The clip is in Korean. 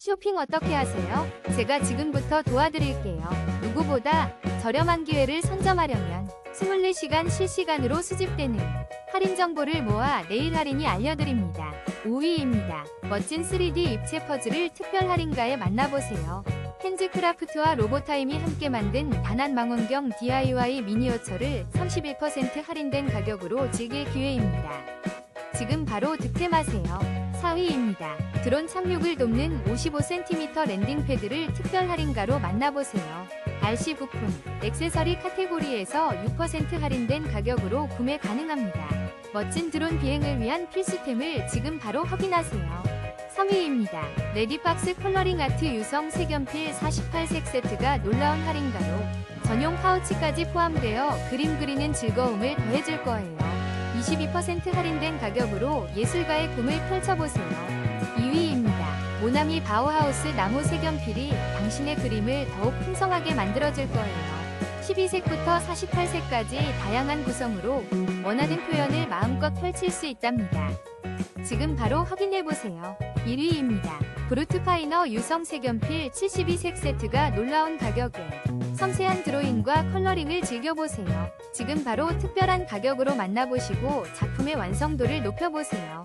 쇼핑 어떻게 하세요? 제가 지금부터 도와드릴게요. 누구보다 저렴한 기회를 선점하려면 24시간 실시간으로 수집되는 할인 정보를 모아 내일 할인이 알려드립니다. 5위입니다. 멋진 3D 입체 퍼즐을 특별 할인가에 만나보세요. 핸즈크라프트와 로보타임이 함께 만든 단한 망원경 DIY 미니어처를 31% 할인된 가격으로 즐길 기회입니다. 지금 바로 득템하세요. 4위입니다. 드론 착륙을 돕는 55cm 랜딩 패드를 특별 할인가로 만나보세요. RC 부품, 액세서리 카테고리에서 6% 할인된 가격으로 구매 가능합니다. 멋진 드론 비행을 위한 필수템을 지금 바로 확인하세요. 3위입니다. 레디박스 컬러링 아트 유성 색연필 48색 세트가 놀라운 할인가로 전용 파우치까지 포함되어 그림 그리는 즐거움을 더해줄 거예요. 22% 할인된 가격으로 예술가의 꿈을 펼쳐보세요. 2위입니다. 모나미 바우하우스 나무 색연필이 당신의 그림을 더욱 풍성하게 만들어줄 거예요. 12색부터 48색까지 다양한 구성으로 원하는 표현을 마음껏 펼칠 수 있답니다. 지금 바로 확인해보세요. 1위입니다. 브루트파이너 유성 색연필 72색 세트가 놀라운 가격에 섬세한 드로잉과 컬러링을 즐겨보세요. 지금 바로 특별한 가격으로 만나보시고 작품의 완성도를 높여보세요.